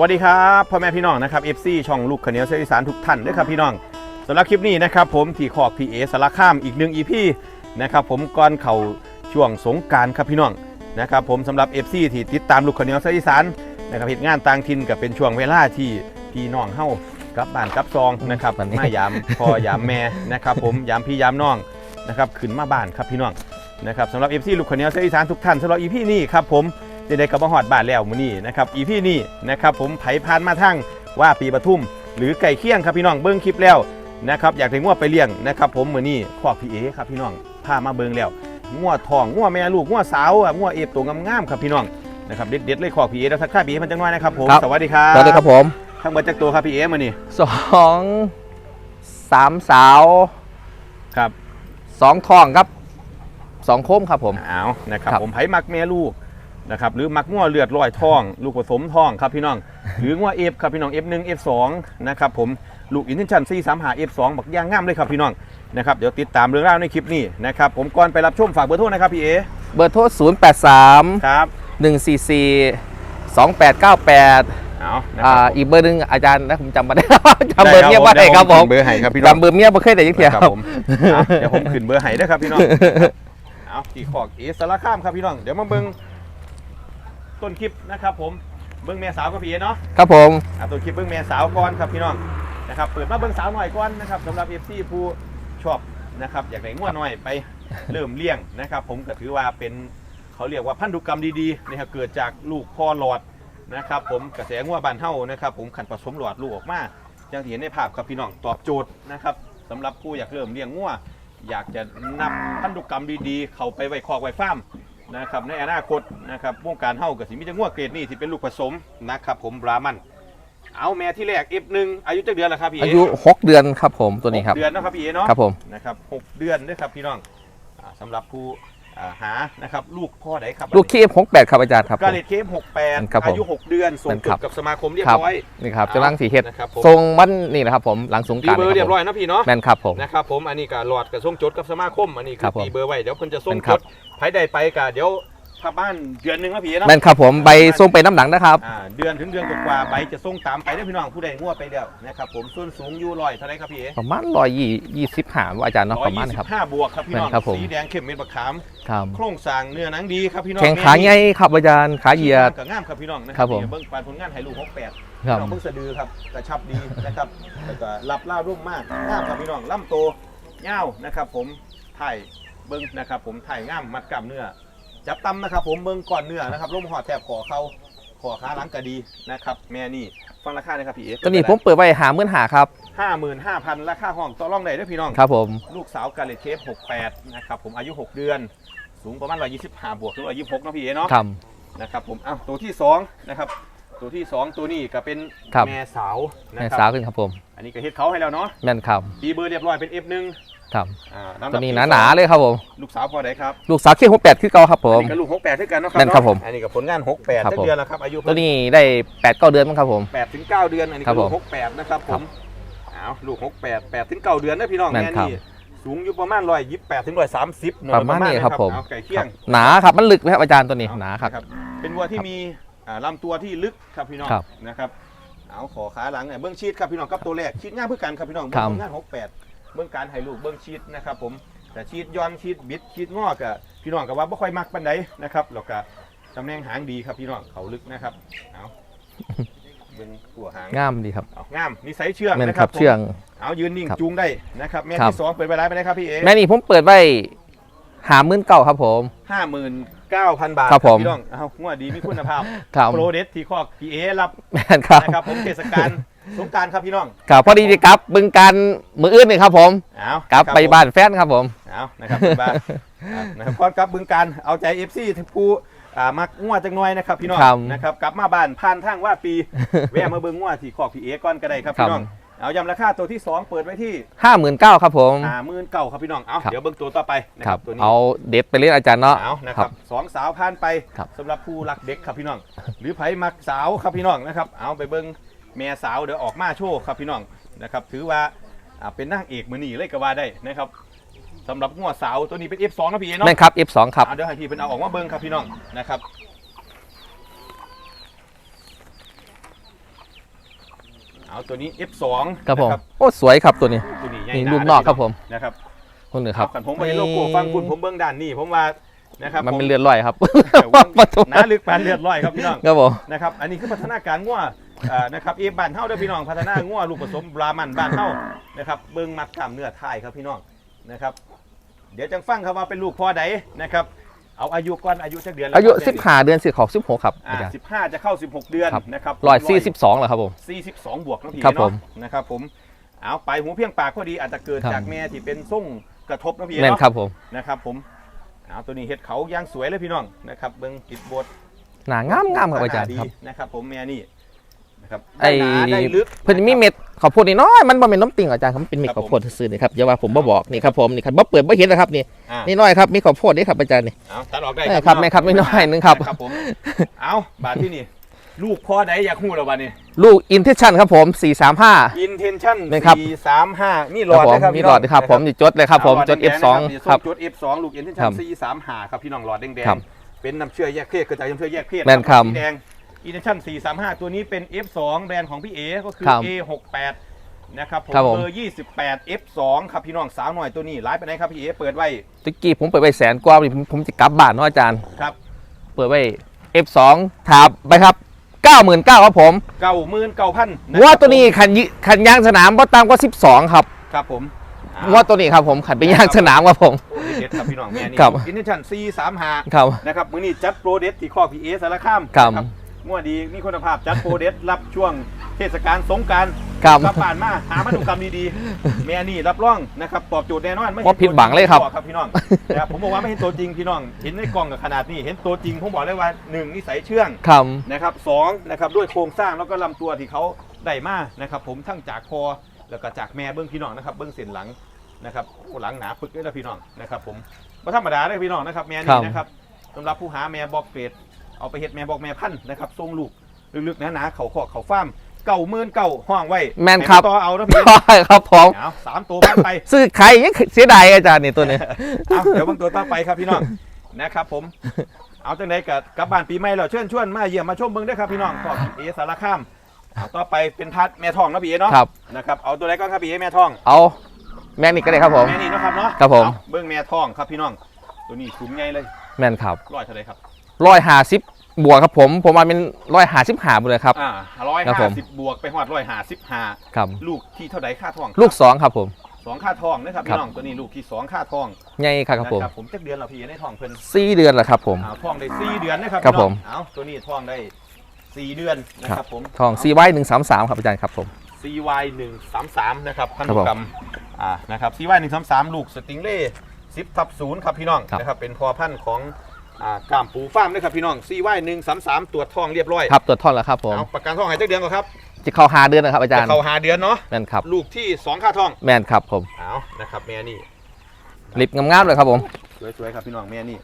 วัสดีครับพ่อแม่พี่น้องนะครับ FC ช่องลูกขเนียวเสียอีสานทุกท่านด้วยครับพี่น้องสำหรับคลิปนี้นะครับผมที่ขอกพีเอสารข้ามอีกหนึ่ง EP นะครับผมก่อนเข่าช่วงสงการครับพี่น้องนะครับผมสำหรับ FC ที่ติดตามลูกขเนียวเสียอีสานนะครับเหตุงานต่างถิ่นกับเป็นช่วงเวลาที่พี่น้องเฮากลับบ้านกลับซองนะครับมายามพ่อยามแม่นะครับผมยามพี่ยามน้องนะครับขึ้นมาบ้านครับพี่น้องนะครับสำหรับ FC ลูกขเนียวเสียอีสานทุกท่านสำหรับ EP นี้ครับผม จะได้กลับมาหอดบ้านแล้วมื้อนี้นะครับอีพี่นี่นะครับผมไผพานมาทั้งว่าปีปทุม หรือไก่เคี่ยงครับพี่น้องเบิ้งคลิปแล้วนะครับอยากถึงว่าไปเลี้ยงนะครับผมมื้อนี้ขอกพี่เอครับพี่น้องพามาเบิ้งแล้วงัวทองงัวแม่ลูกงัวสาวอะงัวเอฟตัวงามๆครับพี่น้องนะครับเด็ดๆเลยขอกพี่เอแล้วทักทายพี่เอมันจังน้อยนะครับผมครับสวัสดีครับสวัสดีครับผมทั้งหมดจากตัวครับพี่เอมื้อนี้สองสามสาวครับสองทองครับสองโคมครับผมเอานะครับครับผมไผมักแม่ลูก นะครับหรือมักงัวเลือดลอยทอง ลูกผสมทองครับพี่น้อง หรืองัวเอฟครับพี่น้อง F1 F2 นะครับผมลูกอินเทนชัน4 3หา F2 บักย่างงามเลยครับพี่น้องนะครับเดี๋ยวติดตามเรื่องราวในคลิปนี้นะครับผมก่อนไปรับชมฝากเบอร์โทรนะครับพี่เอเบอร์โทร 0 8 3 ครับ1 4 4 2 8 9 8เอานะคอ่ารับอีกเบอร์หนึงอาจารย์นะผมจำไม่ได้ จำเบอร์ได้เมียไม่ได้ครับผมเบอร์ให้ครับพี่น้อง จำเบอร์เมียไม่เคยได้ยังเทียคครัรับบผมเอาเดี๋ยวผมขึ้นเบอร์ให้ด้วยครับพี่น้อง เอาที่ขอกเอสารข้ามครับพี่น้อง เดี๋ยวมาเบิ่ง ต้นคลิปนะครับผมเบิ่งแม่สาวกับพี่เอเนาะครับผมอะตัวคลิปเบิ้งแม่สาวก่อนครับพี่น้องนะครับเปิดมาเบิ้งสาวหน่อยก่อนนะครับสำหรับเอฟซีผู้ชอบนะครับอยากได้ง่วหน่อยไปเริ่มเลี้ยงนะครับ ผมก็ถือว่าเป็นเขาเรียกว่าพันธุกรรมดีๆนะครับเกิดจากลูกพ่อหลอดนะครับ ผมกระแสง่วบานเท่านะครับ ผมขันผสมหลอดลูกออกมาอย่างที่เห็นในภาพครับพี่น้องตอบโจทย์นะครับสำหรับผู้อยากเริ่มเลี้ยงง่วอยากจะนำพันธุกรรมดีๆ เข้าไปไว้คอกไว้ฟาร์ม นะครับในอนาคตนะครับวงการเฮากับสิมีแต่งัวเกรดนี่ที่เป็นลูกผสมนะครับผมบรามัน เอาแม่ที่แรก F1 อายุจักเดือนแล้วครับพี่เออายุ 6 เดือนครับผมตัวนี้ครับหกเดือนเนาะครับพี่เอเนาะครับผม นะครับหกเดือนด้วยครับพี่น้องอ่าสำหรับผู้ อ่าหานะครับลูกพ่อไหนครับลูกคีบ68ครับอาจารย์ครับผกามเลตเคฟหกแปดครับผมอายุ6เดือนส่งเป็นจครับบกับสมาคมเรียบครับร้อยนี่ครับเอาจะร่างสีเห็ดนะครับผม ทรงวันนี่นะครับผมหลังสงกตีรารเบอร์เรียบร้อยนะพี่เนาะแมนครับผม นะครับผมอันนี้ก็หลอดกับส่งจดกับสมาคมอันนี้คืครัอบผมตีเบอร์ไว้เดี๋ยวเพิ่นจะส่งเป็นจครับ ดไผใดไปก็เดี๋ยว ถ้าบ้านเดือนหนึงนะพี่เนาะแมนครับผมใบส่งไปน้ำหลังนะครับ อ่าเดือนถึงเดือนกว่าๆใบจะส่งตามไปได้อพี่น้องผู้ใดงัวไปแล้วนะครับผมส่วนสูงอยู่ร้อยเท่าไหรครับพี่เอ๋ประมาณร้อยยี่ยี่สิบหาว่าอาจารย์เนาะร้อปยระมาณยี่สิครับ บห้าบวกครับพี่น้องครับผม สีแดงเข้มเม็ดมะขาม ครับโครงสร้างเนื้อหนังดีครับพี่น้องแข่งขาใหญ่ครับอาจารย์ขาเหยียด กับง่ามครับพี่น้องนะคครัรับบผมนี่เบิ้งปานผลงานไฮลูกหกแปดครัพี่บน้องเบิ้งสะดือครับกระชับดีนะครับ แล้วก็รับล่ารุ่มมากง่ามครับพี่น้องล่ำโตเง่าวนะครับ ผมถ่ายเบิ้งนะครับ ผมถ่ายง่ามมัดกล้ามเนื้อ จับตำนะครับ ผมเบิ้งก่อนเนื้อนะครับร่มหอดแทบขอเขาขอขาหลังกระดีนะครับแม่นี่ฟังราคาเลยครับพี่เอ๋ตัวนี้ผมเปิดไว้หาเมื่นหาครับห้าหมื่นห้าพันราคาห้องต่อรองได้ด้วยพี่น้องครับผมลูกสาวกาเลตเคฟ68นะครับผมอายุ6เดือน สูงประมาณ125บวกหรือ126เนาะพี่เอเนาะครับนะครับผมอ้าวตัวที่2นะครับตัวที่2ตัวนี้ก็เป็นครับแม่สาวนะแม่ครัสาวบขึ้นครับผม อันนี้ก็เฮ็ดเขาให้แล้วเนาะแม่นครับตีเบอร์เรียบร้อยเป็น F1 ครับอ่าลำดับตัวนี้ที่หนาสองๆเลยครับผม ลูกสาวพอไหนครับ ลูกสาวขี้หกแปดคือเก่าครับผอันมนี้ก็ลูก68ด้วยกันเนาะครัแม่นครับผม อันนี้ก็ผลงาน68ครับตั้ผมงเดือนแล้วครับอายุ ตัวนี้ได้แปดเก้าเดือนมั้งครับผม8ถึง9เดือน อันนี้ครัก็บลูกผม68นะครับผครัมบอ้าวลูก68 8ถึง9เดือนนะพี่น้องแม่นแม่ครับนี่สูงอยู่ประมาณ128ถึง130หน่อยประมาณนี้ครับผมเอาไก่เคี่ยง หนาครับ มันลึกไหมครับอาจารย์ตัวนี้ หนาครับ เป็นวัวที่มีอ่าลำตัวที่ลึกครับพี่น้องครับนะครับเอาขอขาหลังเนี่ยเบื้องชีดครับพี่น้องกับตัวแรกชีดง่ายเพื่อกันครับพี่น้องครัเบื้บองงานหกแปด เบื้องการไห้ลูกเบื้องชีดนะครับผมแต่ชีดย้อนชีดบิดชีดงอกอะพี่น้องกับว่าไม่ค่อยมักปันใดนะครับแล้วก็ตำแหน่งหางดีครับพี่น้องเขาลึกนะครับเอาเบื้องหัวหางงามดีครับเอางามนิสัยเชื่องแม่นนะคครัรับบเชื่องผมเอายืนนิ่งครับจูงได้นะครับแม่ครับ ที่สองเปิดไปได้ไหมนะครับพี่เอแม่นี่ผมเปิดไว้หาหมื่นเก้าครับผม ห้าหมื่นเก้าพันบาทครับผม พี่น้องเอางวดดีมีคุณภาพครับโปรเดสที่ข้อพีเอรับ แม่นครับ นะครับผมเทศกาล สงกรารครับพี่น้องครับพอดีดีครับบึงการมืออื่นนี่ครับผมเอากลับไปบ้านแฟนครับผม เอานะครับไปบ้านอะนะครับก่อนกลับบึงการเอาใจเอฟซีผู้อ่ามักงัวจังน้อยนะครับพี่น้องครับนะครับกลับมาบ้านผ่านทางว่าปี แวะมาเบิ่งงัวที่ขอกพีเอก่อนก็ได้ครับครับ พี่น้องเอายำราคาตัวที่สองเปิดไว้ที่ห้าหมื่นเก้าครับผมอ่าหมื่นเก้าครับพี่น้องเอาครับ เดี๋ยวเบิ่งตัวต่อไปนะคครัรับบตัวนี้ เอาเด็ดไปเล่นอาจารย์เนาะ เอานะครับสองสาวผ่านไปครับ สำหรับผู้รักเด็กครับพี่น้อง หรือไผมักสาวครับพี่น้องนะครับ เอาไปเบิ้ง แม่สาวเดี๋ยวออกมาโชว์ครับพี่น้องนะครับถือว่าอ่าเป็นนางเอกมือนีเลยก็ว่าได้นะครับสำหรับงัวสาวตัวนี้เป็น F2 นะพี่เนาะ แม่นครับ F2 ครับ เอาเดี๋ยวให้พี่เป็นเอาออกมาเบิ้งครับพี่น้องนะครับ เอาตัวนี้ F2 ครับผม นะโอ้สวยครับตัวนี้ ตัวนี้ใหญ่นี่หาลูกนอกครับผม นะครับคนหนึ่งครับขันผมไปโลโก้ฟังคุณผมเบื้องด้านนี่ผมว่านะครับมันผเป็นเลือดลอยครับแต่ว่าหน้าลึกปานเลือดร้อยครับพี่น้องครับผม นะครับ อันนี้คือพัฒนาการง่ว อ่านะครับเอฟบ้านเฮาเด้อพี่น้องพัฒนาง่วลูกผสมบรามันบ้านเฮานะครับเบิ่งมัดกล้ามเนื้อท้ายครับพี่น้องนะครับ เดี๋ยวจังฟังครับว่าเป็นลูกพ่อใดนะครับเอาอายุก่อนอายุจักเดือนแล้วอายุครับ15เดือนสิของ16ครับอ่าอาจารย์ สิบห้าจะเข้า16เดือนครับ นะครับร้อยสี่สิบสองเหรอครับผม42บวกนะพี่ครับผเนาะมนะครับผมเอาไปหูเพียงปากพอดีอาจจะเกิดครับ จากแม่ที่เป็นส่งกระทบนะพี่แม่นเนาะ ครับผมนะครับผมเอาตัวนี้เห็ดเขาย่างสวยเลยพี่น้องนะครับเบิ้งติดบทหนางามงามครับอาจารย์ดีครับ นะครับผมแม่นี่นะ ครับไอ้ได้หนาได้ลึกเพิ่นมีเม็ดข้าวโพดนี่น้อยมันบ่เป็นน้ำติ่งอาจารย์ครับมันเป็นเม็ดครับข้าวโพดซื่อๆนี่ครับอย่าว่าผมบ่บอกนี่ครับผมนี่ครับบ่เปิดบ่เห็นนะครับนี่อ่านี่น้อยครับมีข้าวโพดนี่ครับอาจารย์นี่ เอาตัดออกได้เออครับพี่แม่ครับไม่น้อยหนึ่งครับ ครับผมเอาบาทที่นี่ ลูกพ่อใดอยากหู้แล้ววันนี้ ลูกอินเทชันครับผม 435 intention นี่ครับ สี่สามห้ามีหลคอรับดผมนะครับมีหลอดด้วยครับผมนี่จดเลยครับผมจด F2 ครับจด F2 ลูกครั intention บสี่สามห้าครับพี่น้องหลอดแดงครับๆเป็นน้ำเชื่อแยกเพศเกิดจากน้ำเชื่อแยกเพศแม่นครับสีแดง intention 435 ตัวนี้เป็น F2 แบรนด์ของพี่เอก็คือ ครับ A68 นะครับผมครับผม เบอร์28 F2 ครับพี่น้องสาวหน่อยตัวนี้ร้ายไปไหนครับพี่เอเปิดไว้ตะกี้ผมเปิดไปแสนกว่านี่ผมผมจะกลับบ้านเนาะอาจารย์ ครับเปิดไว้ F2 ถามไปครับ99,000ครับผม เก้าหมื่นเก้าพันว่าตัวนี้ขันยิขันยางสนามบ่ต่ำกว่า 12 ครับครับผมว่าตัวนี้ครับผมขันไปยางสนามครับผมโอ้ยเด็ดครับพี่น้องแม่นี่ครับ intention 435 ครับ นะครับ มื้อนี้จัดโปรเดตที่ข้อพีเอสารคามครับ นะ มั่วดีมีคุณภาพจัดโปรเดตรับช่วงเทศกาลสงกรารครับกลับบ้านมาหาวัตถุกรรมดีๆแม่นี่รับรองนะครับตอบโจทย์แน่นอนไม่บ่ผิดหวังเลยครับ ตัวจงครับพี่น้องนะครับผมบอกว่าไม่เห็นตัวจริงพี่น้อง เห็นในกล่องกับขนาดนี้เห็นตัวจริงผมบอกเลยว่าหนึ่งนิสัยเชื่อง ครับ นะครับสองนะครับด้วยโครงสร้างแล้วก็ลำตัวที่เขาได้มานะครับผมทั้งจากคอแล้วก็จากแม่เบื้องพี่น้องนะครับเบื้องเส้นหลังนะครับโอ้หลังหนาปึกเลยนะพี่น้องนะครับผมไม่ธรรมดาเลยพี่น้องนะครับแม่ครันี่บนะครับสำหรับผู้หาแม่บอกเกรด เอาไปเฮ็ดแม่บอกแม่พันธุ์นะครับทรงลูกลึกๆหนาๆเขาขอกเขาฟ้าร์มเก่าหมื่นเก่าห้องไว้แม่นครับ ให้าต่อเอานะพี่ครับผมเอาสามตัวพันไป ซื้อใครยังเสียดายอาจารย์นี่ตัวนี้ เอาเดี๋ยวเบางตัวต่อไปครับพี่น้อง นะครับผม เอาจังไดกับกลับบ้านปีใหม่แล้วเชิญชวนมาเยี่ยมมาชมเบิ้งด้วยครับพี่น้องก็เอสารคามเอาต่อไปเป็นพัดแม่ทองนะพี่เอเนาะครับ นะครับเอาตัวไหนก่อนครับพี่เอแม่ทองเอาแม่นี่ก็ได้ครับผม แม่นี่เนาะครับเนาะครับผม เอาเบิ้งแม่ทองครับพี่น้อง ตัวนี้สูงใหญ่เลยแม่นครับร้อยเท่าไหรครับ ร้อยห้าสิบบวกครับผม ผมมาเป็นร้อยห้าสิบห้าหมดเลยครับ อ่าร้อยครับผห้าม สิบบวกไปหอดร้อยห้าสิบห้าครับ ลูกที่เท่าไหรค่าทองลูกสองครับผม สองค่าทองนะครับครัพี่บ น้องตัวนี้ลูกที่สองค่าทองใหญ่ครับครับผมนะครับผมจักเดือนเราพี่ในทองเพิ่นสี่เดือนแล้วครับผม เอาทองได้สี่เดือนนะครับครับพี่น้องผม เอาตัวนี้ทองได้สี่เดือนนะครับผมทองซีไว้หนึ่งสามสามครับอาจารย์ครับผม CY 1 3 3นะครับพันครับธุผมกรรมอ่านะครับ CY 1 3 3ลูกสติงเล่10ทับ0ครับพี่น้องครับ นะครับเป็นพอพันธุ์ของ อ่ากามปูฟาร์มด้วยครับพี่น้อง CY 1 3 3ตรวจทองเรียบร้อยครับตัวท่อนแล้วครับผมเอาประกันทองหายจักเดือนก่อนครับจะเข้าหาเดือนนะครับอาจารจะย์เข้าหาเดือนเนาะแม่นครับลูกที่2ค่าทองแม่นครับผมเอานะครับแม่นี่ลิบงามๆเลยครับผม สวยๆครับพี่น้องแม่นี่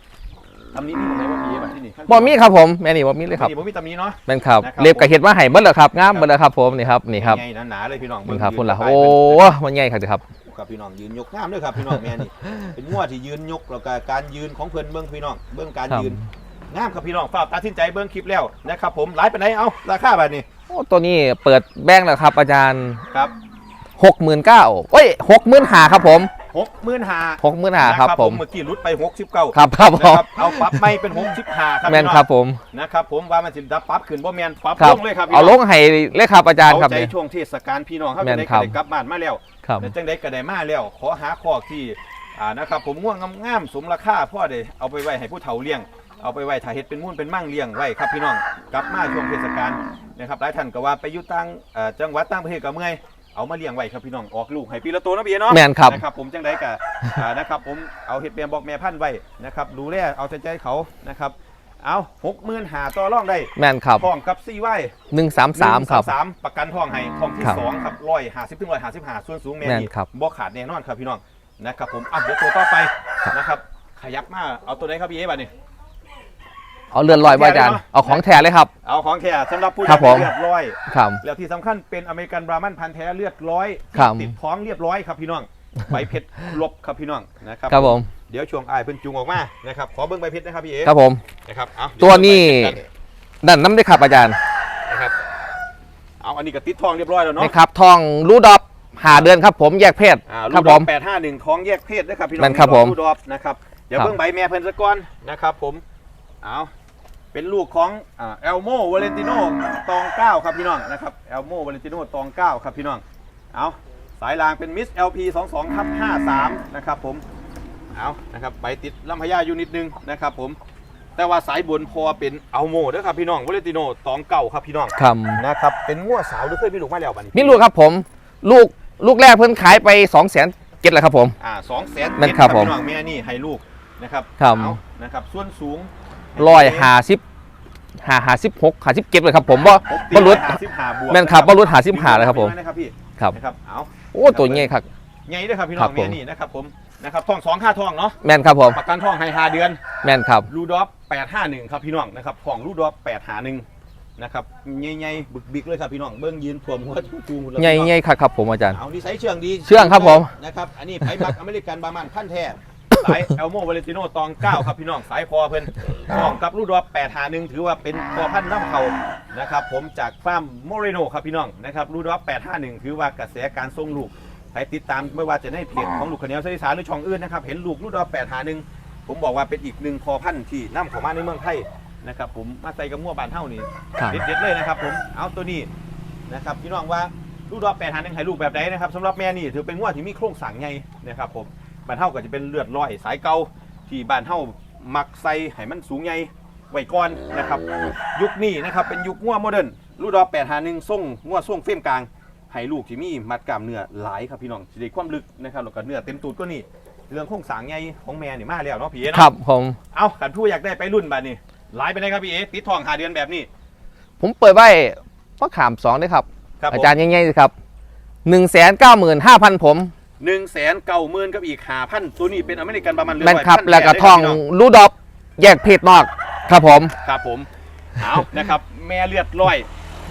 ทำนี้มีตรงไหนว่ามีแบบที่นี่บอมีครับผมแม่นี่บอมีเลยครับนี่บ่มีตำนี้เนาะแม่นครับนะครับเล็บกับเห็ดมาให้เบิ้ลเลยครับงามเบิ้ลเลยครับผมนี่ครับนี่ครับใหญ่หนาๆเลยพี่น้องนี่ครับยืคุณล่ะสบายโอ้เป็นมันใหญ่ครับครับครับพี่น้องยืนยกงามด้วยครับพี่น้องแม่นี่เป็นงวดที่ยืนยกแล้วก็การยืนของเพิ่นเบื้องพี่น้องเบื้องการครับยืนงามครับพี่น้องฝากตัดสินใจเบื้องคลิปแล้วนะครับผมไลฟ์ไปไหนเอาราคาแบบนี้โอ้ตัวนี้เปิดแบงค์แล้วครับอาจารย์ครับหกหมื่นเก้าเอ้ยหกหมื่นหาครับผม หกหมื่นห้าหกหมื่นหาครับผมเมื่อกี้รุดไปหกสิบเก้าครับครับผนะมครับเอาปรับไม่เป็นหกสิบห้าครับแม่นพี่น้องครับผมนะครับผมว่ามันสิดับปรับขึ้นบ่แมนปรับครับลงเลยครับพี่เอาน้ลงให้เลยครับอาจารย์คเอารับใจเนี่ยช่วงเทศกาลพี่น้องครับแม่จังนได้ครัก็บได้กลับบ้านมาแล้วครับแต่จังได้ก็ได้มาแล้ว ขอหาคอกที่อ่านะครับผมง่วงงามๆสมราคาพ่อได้เอาไปไว้ให้ผู้เฒ่าเลี้ยงเอาไปไว้ถ่ายเห็ดเป็นมุ่นเป็นมั่งเลี้ยงไว้ครับพี่น้องกลับมาช่วงเทศกาลนะครับหลายท่านก็ว่าไปอยู่ต่างเอ่อจังหวัดต่างประเทศก็เมื่อย เอามาเลี้ยงไว้ครับพี่น้องออกลูกให้ปีละตัวเนาะพี่เนาะแม่นครับ นะครับผมจังได้ก็อ่านะครับผมเอาเห็ดแมบอกแม่พันธุ์ไว้นะครับดูแลเอาใจใจเขานะครับเอาหกหมื่นหาต่อรองได้แม่นครับทองกับซีไว้หนึ่งสามสามครับ สามประกันทองให้ทองที่ครับสองครับร้อยห้าสิบถึงร้อยห้าสิบห้าส่วนสูงแม่แม่นนี่ครับ บ่ขาดแน่นอนครับพี่น้องนะครับผมอะเดี๋ยวตัวต่อไปครับนะครับขยับมาเอาตัวไหนครับพี่เอ๋บัดนี้ เอาเลื่อนลอยไว้อาจารย์ เอาของแท้เลยครับ เอาของแท้สำหรับผู้ครับผมเลือดร้อยครับแล้วที่สำคัญเป็นอเมริกันบรามันพันธุ์แท้เลือดร้อยครับติดท้องเรียบร้อยครับพี่น้องใบเพชรลบครับพี่น้องนะครับครับผมเดี๋ยวช่วงอายเพิ่นจุงออกมานะครับขอเบิ้งใบเพชรนะครับพี่เอ๋ครับผมนะครับเอาตัวนี้เดี๋ยเบิ่งใบเพชรกันั่นน้ำได้ครับอาจารย์นะครับเอาอันนี้ก็ติดทองเรียบร้อยแล้วเนาะนะครับทองรูดอบหาเดือนครับผมแยกเพศอ่าครับลูผดอมปแปดห้าหนึ่งท้องแยกเพศด้วยครับพี่น้องนั่นครับผมลูดอปนะครับเดี๋ยวครับเบิ่งใบแม่เพิ่นซะก่อนนะครับผมเอา เป็นลูกของเอลโมวาเลนติโนตองเก้าครับพี่น้องนะครับเอลโมวาเลนติโนตองเก้าครับพี่น้องเอาสายรางเป็นมิส LP 2 2ทับ53 นะครับผมเอานะครับใบติดลำพญาอยู่นิดนึงนะครับผมแต่ว่าสายบนพอเป็นอัลโมเด้อครับพี่น้องวาเลนติโนตองเก้าครับพี่น้องคนะครับเป็นงัวสาวหรือเคยมีลูกมาแล้วบัดนี้ำมีลูกครับผมลูกลูกแรกเพิ่นขายไป2องแสนเจ็ดแล้วครับผมอ่าสองแสนนั่นครับผมพี่น้องแม่นี่ให้ลูกนะครับครับเอานะครับส่วนสูง ร้อยหาสิบหาหาสิบหกหาสิบเจ็ดเลยครับ ผมว่าผมตีบรรลุหาสิบห้าบวกแม่นครับบรรลุหาสิบหาเลยครับผมนะครับพี่ครับนะครับเอาโอ้ตัวใหญ่ครับใหญ่ด้วยครับพี่น้ครัองบผมแม่นี่นะครับผมนะครับท้องสองค่าท้องเนาะแม่นครับผมประกันท้องให้ห้าเดือน แม่นครับรูดอฟแปดห้าหนึ่งครับพี่น้องนะครับของรูดอฟแปดห้าหนึ่งนะครับใหญ่ๆบึกๆเลยครับพี่น้องเบิ้งยืนถ่วมหัวจูงๆหมดเลยใหญ่พี่น้องใหญ่ครับครับผมอาจารย์เอานิสัยเชื่องดีเชื่องครับผมนะครับอันนี้ไผ่มักอเมริกันบามันพันธุ์แท้ สายเอลโมวาเลนติโนตองเก้าครับพี่น้องสายพอเพิ่นน้องกับลูกดอกแปดหาหนึ่งถือว่าเป็นพอพันธุ์น้ำเขานะครับผมจากฟาร์มโมเรโนครับพี่น้องนะครับลูกดอกแปดห้าหนึ่งถือว่ากระแสการส่งลูกใครติดตามไม่ว่าจะในเพจของลูกขเนียวเสรีสารหรือช่องอื่นนะครับเห็นลูกลูกดอกแปดหาหนึ่งผมบอกว่าเป็นอีกหนึ่งพอพันธุ์ที่น้ำของมาในเมืองไทยนะครับผมมาใส่กับมั่วบานเท่านี่ครับเด็ดๆเลยนะครับผมเอาตัวนี้นะครับพี่น้องว่าลูกดอกแปดหาหนึ่งให้ลูกแบบใดนะครับสำหรับแม่นี่ถือเป็นงวดที่มีโครงสร้างใหญ่นะครับผม บ้านเท่าก็จะเป็นเลือดลอยสายเก่าที่บ้านเท่ามักใส่ให้มันสูงใหญ่ไว้ก่อนนะครับ ยุคนี้นะครับเป็นยุคงัวโมเดิร์นลูกดอกแปดหาหนึ่งส่งงัวส่งเฟ้มกลางให้ลูกที่มีมัดกล้ามเนื้อหลายครับพี่น้องสิได้ความลึกนะครับแล้วก็เนื้อเต็มตูดก็นี่เรื่องโครงสร้างใหญ่ของแม่นี่มาแล้วเนาะพี่เอ๋ครัเนาะบผมเอาขันผู้อยากได้ไปรุ่นบ้านนี่หลายไปไหนครับพี่เอ๋ติดทองหาเดือนแบบนี้ ผมเปิดไว้พ่อขามสองด้วยครับ ครับผมอาจารย์ใหญ่ๆเลยครับหนึ่งแสนเก้าหมื่นห้าพันผม หนึ่งแสนเก้าหมื่นกับอีกหาพันตัวนี้เป็นอเมริกันประมาณเรืแม่นครับพันแล้วก็ได้ทองพี่น้รูดอบแยกเพศนอก ครับผมครับผมเอานะครับ แม่เลือดร้อย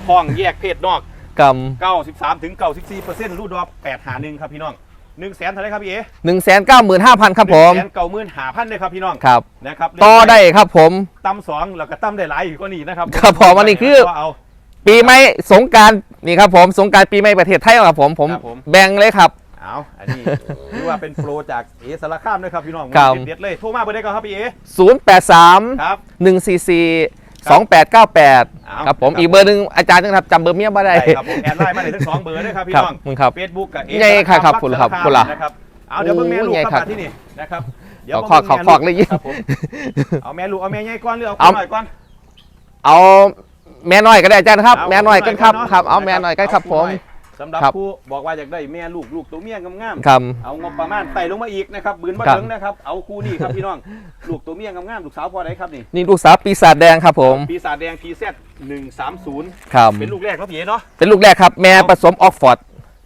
ทองแยกเพศนอกก93ถึง94เปอร์เซ็นต์รูดดอก8หาหนึ่งครับพี่น้อง1แสนเท่าไหรครับพี่เอ๋ำหนึ่งแสนเก้าหมื่นห้าพันครับผมแสนเก้าหมื่นหาพันเลยครับพี่น้องครับนะครับต่อได้ครับผม ตั้มสองแล้วก็ตั้มได้หลายอยู่ก็นี่นะครับครับผมอันนี้คือ ก็เอา ปีใหม่สงกรารนี่ครับผมสงกรารปีใหม่ประเทศไทยครับผมผมครับผม แบ่งเลยครับ เอาอันนี้ถือว่าเป็นโปรจากเอสารคามด้วยครับพี่น้องครับ เด็ดๆเลยโทรมาเบอร์ได้ก่อนครับพี่เอ๋083ครับ144 2898เอาครับผมครับ อีกเบอร์หนึงอาจารย์นึงครับจำเบอร์เมียไม่ได้ ได้ครับผมแอดไลน์มาได้ทั้งสองเบอร์ด้วยครับพี่ครับน้องมึงครับเฟซบุ๊กกับเอใหญ่ครับครับคุณครับสาคุณล่ะนะครับเอาเดี๋ยวเบิ่งแม่ลูกโอ้ใหญ่ครับครับมาที่นี่นะครับเดี๋ยวขอขอเบิ่งขอเลยครับผมเอาแม่ลูกเอาแม่ใหญ่ก่อนหรือเอาเอาคนหน่อยก่อน เอาแม่น้อยก็ได้อาจารย์ครับ เอาแม่น้อยกันครับเอาครับ เอาหน่อยแม่น้อยกันครับเอาผผู้มน้อย สำหรับครับผู้บอกว่าอยากได้แม่ลูกลูกตัวเมียงามครับๆเอางบประมาณไต่ลงมาอีกนะครับบืนมาครับ ถึงนะครับ เอาคู่นี่ครับพี่น้อง ลูกตัวเมียงามๆลูกสาวพอได้ครับนี่นี่ลูกสาวปีศาจแดงครับผมปีศาจแดงพีเซหนึ่งสามศูนย์ครับเป็นลูกแรกครับพี่เอ๋เนาะเป็นลูกแรกครับ แม่ผสมออกฟอร์ด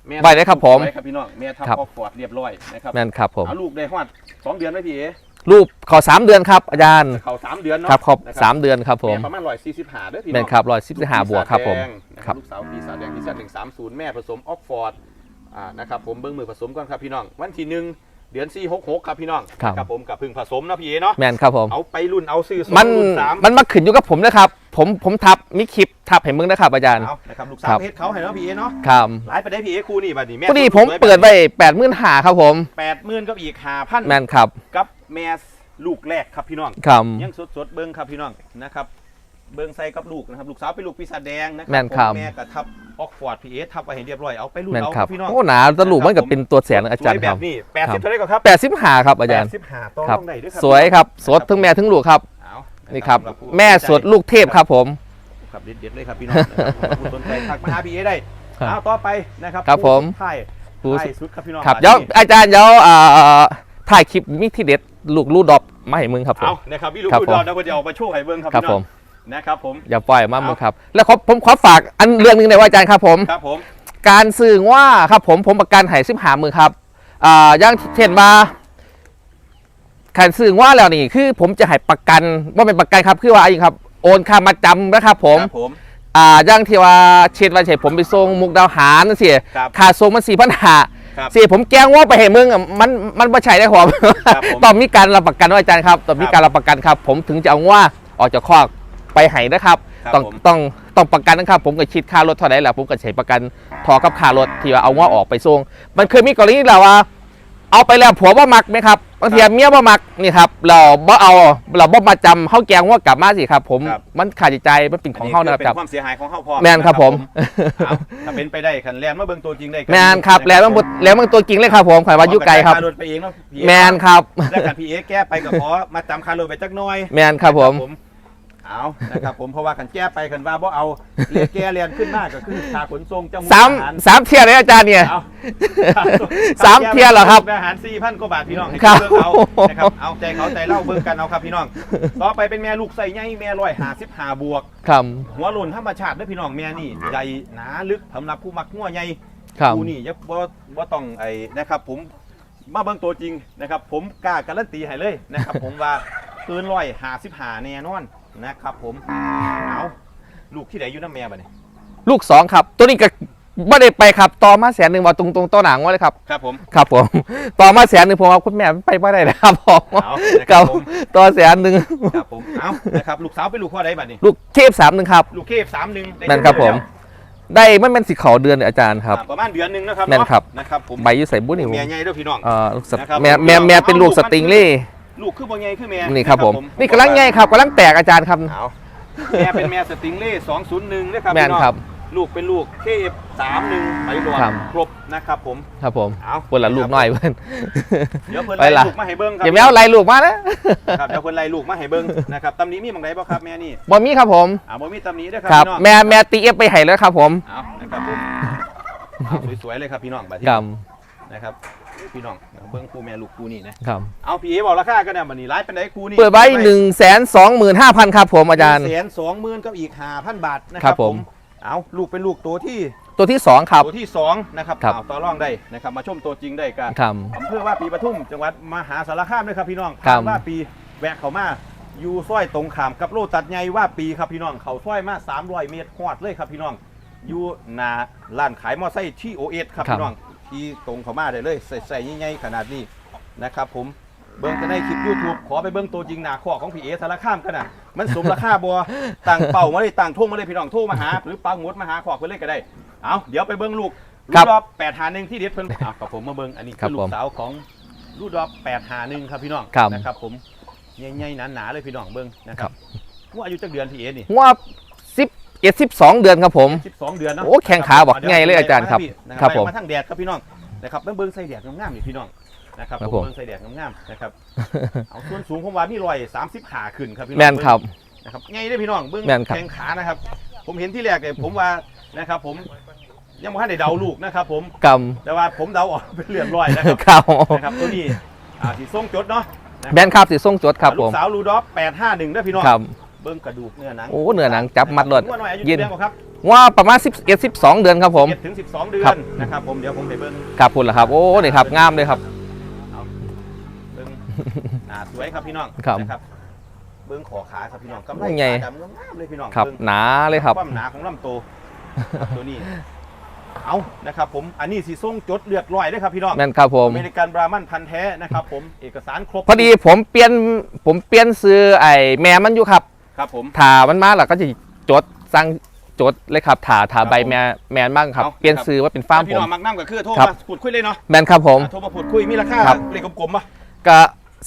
แม่ไว้เลยครับผมไว้ครับพี่น้องแม่ครัทำบออกฟอร์ดเรียบร้อยนะครับแม่นครับผมเอาลูกได้ฮอดสองเดือนไหมพี่เอ๋ ลูกขอสามเดือนครับอาจารย์เขาสามเดือนเนาะครับขอบนะสามเดือนครับผมแม่ประมาณร้อยสี่สิบห้าเด้อพี่น้องแม่นครับร้อยสิบห้าบวกครับผมนะคครัรับบลูกสาวปีศาจแดงปีศาจหนึ่งสามศูนย์แม่ผสมออกฟอร์ดอ่านะครับผมเบิ้งมือผสมก่อนครับพี่น้องวันที่หนึ่งเดือนสี่หกหกครับพี่น้องครับนะผมกับพึ่งผสมนะพี่เอ๋เนาะแม่นครับผมเอาไปรุ่นเอาซื้อสองมันรุ่นสามมันมาขึ้นอยู่กับผมนะครับผมผมทับมีคลิปทับให้มึงนะครับอาจารย์เอานะครับลูกสาครัวบเพชรเขาให้เนาะพี่เอ๋เนาะครับหลายไปได้พี่เอ๋คู่นี่บัดนี้แม่พอดีผมเปิดไว้แปดหมื่นหาครับผมแปดหมื่นกับอีกห้าพันแม่นครับกับ แม่ลูกแรกครับพี่น้องครับ ยังสดสดๆเบิ้งครับพี่น้องนะครับ เบิ้งใส่กับลูกนะครับลูกสาวเป็นลูกปีศาจแดงนะครัแม่นครับ ผมแม่กับทับออกฟอร์ดพีเอสทับไปเห็นเรียบร้อยเอาไปรุ่นแม่นเอาครับพี่น้องโอ้หนาตะลุมันกับเป็นตัวแสนอาจารย์สวยคแบรับบนี้แปดครัสิบบเท่าไหรก่อนครับแปดสิบหาครับอาจารย์ แปดสิบห้าต้องครับ ต้องได้ด้วยครับสวยครับสดทั้งแม่ทั้งลูกครับเอานี่ครับ สำหผู้แม่สดลูกเทพครับผม ครับเด็ดๆเลยครับพี่น้องนะครับผู้สนใจทักมาหาพีเอได้ครับเอาต่อไปนะครับครับผมไทยผู้ไทยสุดครับพี่น้องครับมาเดี๋ยวที่อาจารย์เดี๋ยวเอ่อถ่ายคลิปมิที่เด็ด ลูกลูดดอบมาให้มึงครับผม เอานะครับพี่ลูกครับผู้ผมดอนนะเดี๋ยวเอาไปโชว์ให้เบิ้งครับครับพี่น้องผมนะครับผม อย่าปล่อยมามึงครับ แล้วขอผมขอฝากอันเรื่องหนึงในอยว่าอาจารย์ครับผม ครับผมการสื่อว่าครับผมผมประกันไห้สิบหามือครับอ่าอย่างเช่นว่าการสื่อว่าแล้วนี่คือ ผมจะให้ประกันว่าเป็นประกันครับคือว่าอะไรครับโอนค่ามาจำนะครับผม ครับผม อ่าอย่างที่ว่าเช่นว่าเช่นผมไปส่งมุกดาหารนั่นสิครับค่าส่งมันสี่พันหา ครับสิผมแกล้งว่าไปให้มึงอะมันมันไม่ใช่ได้ครับครับผม ต้องมีการรับประกันว่าอาจารย์ครับต้องมีครับการรับประกันครับ ผมถึงจะเอาว่าออกจากคอกไปให้นะครับ ครับต้องผม ต้องต้องประกันนะครับ ผมก็คิดค่ารถเท่าไหร่แล้วผมก็ใช้ประกันทอกับค่ารถที่ว่าเอาง้อออกไปส่งมันเคยมีกรณีแล้วว่า เอาไปแล้วผัวบ่มักไหมครับ บางทีเมียบ่มักนี่ครับ เราบ่เอาเราบ่มาจำเข้าแกงว่ากลับมาสิครับ ผมครับ มันขาดจิตใจมันเป็นของเฮานะครับ เป็นความเสียหายของเฮาพอแมนครับผมเอาถ้าเป็นไปได้คันแลนมาเบิ่งตัวจริงได้แมนครับแล้วมันบ่แล้วมันตัวจริงเลยครับผมข่อยว่าอยู่ไกลครับขอารถไปเองเนาะพี่แมนครับ แล้วกันพี่เอแก้ไปก็ขอมาจำคารถไปจักหน่อยแมนครับผม เอานะครับผมเพราะว่าคันแก้ไปคันว่าบ่เอาเรียกแก้เรียนขึ้นมากก็คือค่าขนส่งจังหวัดสามสามเทียร์เลยอาจารย์เนี่ย เอาสามเที่ยเหรอครับอาหารสี่พันกว่าบาทพี่น้องให้ครับเบิ่งเอานะครับเอาใจเขาใจเล่าเบิ่งกันเอาครับพี่น้อง ต่อไปเป็นแม่ลูกใส่ใหญ่แม่ร้อยหาสิบหาบวก ครับ หัวหล่นธรรมชาติเด้อพี่น้องแม่นี่ใหญ่หนาลึกสำหรับผู้มักงัวใหญ่ครับ ผู้นี่อยับบ่บ่ต้องไอ้นะครับ ผมมาเบิ่งตัวจริงนะครับ ผมกล้าการันตีให้เลยนะครับ ผมว่าเกินร้อยหาสิบหาแน่นอน นะครับผมเอาลูกที่ไหนอยู่น้ำแม่บัดนี้ลูกสองครับ ตัวนี้ก็ไม่ได้ไปครับต่อมาแสนหนึ่งว่าตรงตรงๆตัวหนังว่าเลยครับ ครับผม ครับผม ต่อมาแสนหนึ่งผมว่าคุณแม่ไปไม่ได้นะครับผมเอานะคครัรับบผม ต่อแสนหนึ่งครับผมเอานะครับลูกสาวเป็นลูกพ่อใดบัดนี้ลูกเทพสามหนึ่งครับลูกเคฟสามหนึ่งแม่นครับผม ได้มันเป็นสีขาวเดือนเนี่ยอาจารย์ครับ ประมาณเดือนหนึ่งนะครับแม่นครับเนาะนะครับผมใบอยุ่ใส่บุ้นนี่ผมแม่ใหญ่เด้อพี่น้อง เอ่อลูกสตนะครับแม่แม่แม่เป็นลูกสติงเล่ ลูกคือบ่ใหญ่คือแม่นี่ครับผมะนี่กำลังไงครับกำลังแตกอาจารย์ครับเอาแม่เป็นแม่สติงเล่201เด้อครับแม่นพี่น้องครับ ลูกเป็นลูกเคฟสามหนึ่งไปรวมครับครบนะครับผม ครับผมเอาคนละลูกน้อยเพื่อนเดี๋ยวเพิ่นไปไล่ล่ะลูกมาให้เบิ่งครัอย่าไม่เอาไรลูกมานะครับเดี๋ยวเพิ่นไล่ลูกมาให้เบิ่งนะครับตำหนี้มีบางใดบ่ครับแม่นี่บอมี่ครับผมอ่าบ่มีตำหนี้เด้อครัครับพี่น้องแม่แม่ตีเอฟไปให้แล้วครับผมเอานะครับผมเอาสวยๆเลยครับพี่น้องบัดนี้ครับนะครับ พี่น้องเอาเบิ่งคู่แม่ลูกคู่นี้นะครับ เอาพี่เอบอกราคากันเนี่ยบัดนี้ไลฟ์เป็นไดคู่นี้เปิดไว้หนึ่งแสนสองหมื่นห้าพันครับผมอาจารย์ แสนสองหมื่นกับอีกห้าพันบาทนะคครัรับบผมเอาลูกเป็นลูกตัวที่ตัวที่สองครับ ตัวที่สองนะครับครับ เอาต่อรองได้นะครับมาชมตัวจริงได้กันครับ อำเภอว่าปีปทุมจังหวัดมหาสารคามเลยครับพี่น้องครับ ว่าปีแวะเขามาอยู่ซอยตรงขามกับโลตัดใหญ่ว่าปีครับพี่น้องเขาซอยมา300เมตรฮอดเลยครับพี่น้องอยู่หนาร้านขายมอไซค์ที่โอเอสครับครับพี่น้อง ที่ตรงเขามาได้เลยใส่ใส่ใหญ่ๆขนาดนี้นะครับผมเบิ้งกันในคลิป YouTube ขอไปเบิ้งตัวจริงหนาข้อของพี่เอสารคามกันนะมันสมราคาบัวต่างเป่ามาเลยต่างทุ่งมาเลยพี่น้องโทรมาหา หรือปังหมดมาหาขอกันเลยก็ได้ เอาเดี๋ยวไปเบิ้งลูกครัลูบกรอบแปดหาหนึ่งที่เด็ดเพิ่นเอากับผมมาเบิ้งอันนี้ครัคืบอลูผกมสาวของลูกดอกแปดหาหนึ่งครับพี่น้องครับนะครับผมใหญ่ๆหนาๆเลยพี่น้องเบิ้งนะครับว่าอายุจักเดือนพี่เอนี่ว่า สิบเอ็ดสิบสองเดือนครับผม 12 เดือนเนาะโอ้แข้งขาบอกไงเลยอาจารย์ครับนะครับผมมาทั้งแดดครับพี่น้องนะครับเบิ้งใส่แดดงามๆอยู่พี่น้องนะครับครับผมผมเบิ้งใส่แดดงามๆนะครับเอาส่วนสูงผมว่านี่ร้อยสามสิบขาขึ้นครับพี่น้องแมนครับนะครับไงได้อพี่น้องเบิ้งแม่นครับแข้งขานะครับ ผมเห็นที่แรกเนี่ยผมว่านะครับผมยังไม่ทันได้เดาลูกนะครับผมกแต่ว่าผมเดาออกเป็นเลือดลอยนะคำรับครับนะครับตัวนี้อ่าสีส้มจดเนาะแมนครับสีส้มจดครับผลูมกสาวรูดอฟ851นะพี่น้องครับ เบิ้งกระดูกเนื้อหนังโอ้เนื้อหนังจับมัดรวดว่าหน่อยอายุยินเดือนกว่าครับว่าประมาณสิบเอ็ดสิบสองเดือนครับผมเจ็ดถึง12 เดือครันบนะครับผมเดี๋ยวผมไปเบิ้งครับคุณละครับโอ้นี่ครับงามเลยครับเอาเบิ้งหน้าสวยครับพี่น้องครับนะครับเบิ้งขอขาครับพี่น้องกำไรว่าไงขาดำงามเลยพี่น้องครับเบิ้งหนาเลยครับความหนาของลำโตวครับตัวนี้เอานะครับผม อันนี้สีส้มจดเลือดลอยด้วยครับพี่น้องแมนครับผมอเมริกันบรามันพันธุ์แท้นะครับผม เอกสารครบ พอดีผมเปลี่ยนผมเปลี่ยนซื้อไอ้แม่มันอยู่ครับ ครับผม ถามันมาแล้วก็จะจดสั่งจดเลยครับถาถาครับใบแม่แมนบ้างครับ เอา เปลี่ยนครับซื้อว่าเป็นฟาร์มพี่ผมน้องมักน้ำกับคือโทรครับ มาพูดคุยเลยเนาะแมนครับผม อ่าโทรมาพูดคุยมีราคาครับ เลขกลมๆป่ะก็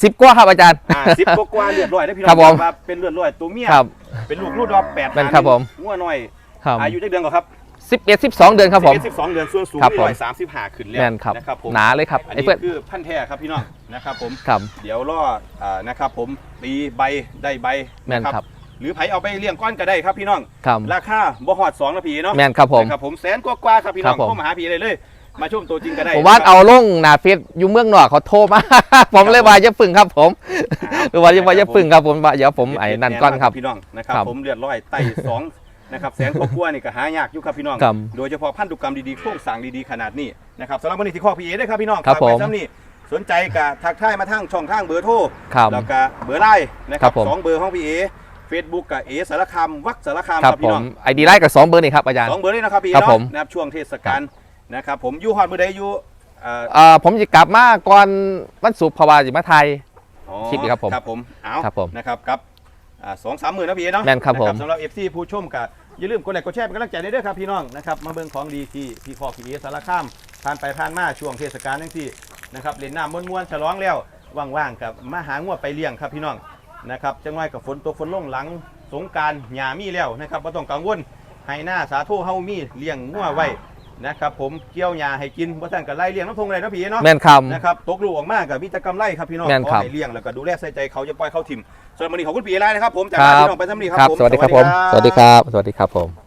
สิบกว่าครับอาจารย์ อ่าสิบกว่าๆเลือดลอยได้พี่น้องครับผม ว่าเป็นเลือดลอยตัวเมียครับ เป็นลูกลูกดอกแปดแม่นครับผม งัวน้อยครับอายุได้เดือนกว่าครับสิบเอ็ดสิบสองเดือนครับผม สิบสองเดือนส่วนสูงครับที่ผม ร้อยสามสิบห้าขึ้นแล้วแมนครับนะครับผมหนาเลยครับอันไอ้นี้เพื่อนคือพันธุ์แท้ครับพี่น้องนะครับผม ครับ เดี๋ยวรออ่านะครับผมตีใบได้ใบแมนครับ หรือไผเอาไปเลี้ยงก้อนก็ได้ครับพี่น้อง ครับราคาบ่ฮอดสองนาทีเนาะแมนครับผม นะครับผมแสนกว่าๆครับพี่น้องครับผม เข้ามาหาพี่เลยเลย มาชมตัวจริงก็ได้ผมว่าเอาลงหนาเฟซอยู่เมืองนอกเขาโทรมา ผมเลยว่าจะฟึ่งครับผมหรือว่าจะว่าจะฟึ่งครับผมว่าเดี๋ยวผมไอ้นั่นก้อนครับ พี่น้องนะครับครับผมเลือดร้อยไต่สองนะครับแสนกว่าๆนี่ก็หายากอยู่ครับพี่น้อง ครับโดยเฉพาะพันธุกรรมดีๆโครงสร้างดีๆขนาดนี้นะครับสำหรับวันนี้ที่ข้อพีเอได้ครับพี่น้องครับฝากไว้ผม ซ้ำนี่สนใจกับทักทายมาทางช่องทางเบอร์โทร ครับ แล้วก็เบอร์ไลน์นะคครัรับบผม สองเบอร์ของพี่เอ เฟซบุ๊กกับเอสารคามวักสารคามครับครับผพี่น้มองไอดีไลน์กับสองเบอร์นี่ครับอาจารย์ สองเบอร์เลยนะครับพี่ครับเนาะผม นะครับช่วงเทศกาลนะครับผมอยู่ฮอดมือใดอยู่เอ่อเอ่อผมจะกลับมาก่อนวันศุกร์เพราะว่าจะมาไทย อ๋อคลิปนี้ครับผมครับผมเอาครับผมนะครับกับอ่าสองสามหมื่นนะพี่เอเนาะแม่นครับผมสำหรับเอฟซีผู้ชมกับอย่าลืมกดไลค์กดแชร์เป็นกำลังใจได้ด้วยครับพี่น้องนะครับมาเบิ่งของดีที่พี่คอพี่เอสารคามผ่านไปผ่านมาช่วงเทศกาลทั้งที่นะครับเล่นน้ำมวนๆฉลองแล้วว่างๆกับมาหางัวไปเลี้ยงครับพี่น้อง นะครับจังไว้กับฝนตกฝนลงหลังสงกรารหยามีแล้วนะครับบ่ต้องกังวลให้หน้าสาธุเฮามีเลี้ยงงัวไว้นะครับผมเกี่ยวหญ้าให้กินบ่ซั่นก็ไล่เลี้ยงน้ำทงเลยเนาะพี่เนาะแม่นคนะครับตกลูกออกมากับมีแตกำไรครับพี่น้องแม่นขอครับให้เลี้ยงแล้วก็ดูแลใส่ใจเขาจะปล่อยเขาทิมส่วนวันนี้ขอบคุณปีอะไรนะครับผมจากครับพี่น้องไปทำนี้ำครับครับผมสวัสดีครับผมสวัสดีครับสวัสดีครับผม